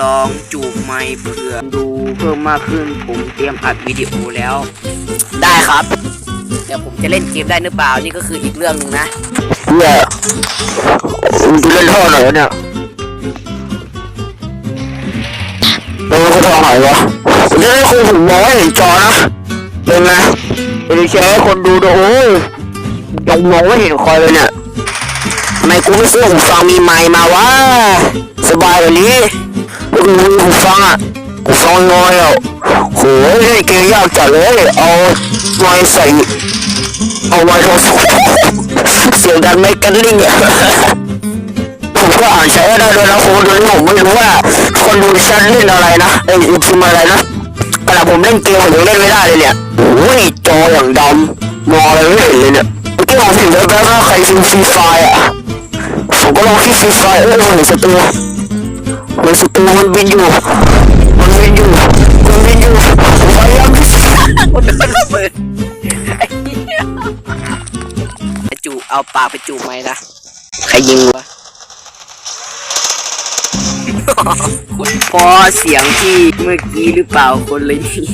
ลองจูบไมค์เพื่อดูเพิ่มมากขึ้นผมเตรียมอัดวิดีโอแล้ว ได้ครับ เดี๋ยวผมจะเล่นเกมได้หรือเปล่านี่ก็คืออีกเรื่องหนึงนะเนี่ยมึงจะเล่นท่อไหนวะเนี่ยเออเขาท่อไหนวะผมจะให้คนผมมองให้เห็นจอนะเป็นไงเป็นแชร์ให้คนดูด้วยโอ้ยยังมองไม่เห็นใครเลยเนี่ยทำไมกูไม่ซื้อหูฟังมีไมค์มาวะสบายกว่านี้ กูมีหูฟังอะหูฟังน้อยอะโหเล่นเกยากจัดเลยเอาไมค์ใส่เอาไว้โทรศัพท์เสียงดังไม่กันลิ่งอะผมก็อ่านใช้ได้ด้วยนะคุณตอนนี้ผมไม่รู้ว่า คนดูฉันเล่นอะไรนะไอ้พิมพ์อะไรนะขณะผมเล่นเกมผมยังเล่นไม่ได้เลยเนี่ยโอ้ยจออย่างดำมองอะไรไม่เห็นเลยเนี่ยเมื่อกี้ผมเห็นแล้วว่าใครฟิลฟรีไฟอะผมก็ลองที่ฟรีไฟเออเห็นศัตรู เห็นศัตรูมันบินอยู่มันบินอยู่มันบินอยู่พยายามที่คนโดนระเบิดไอ้เหี้ยไอ้จูบเอาปากไปจูบไหมนะใครยิงวะพอเสียงที่เมื่อกี้หรือเปล่าคนเลยนี่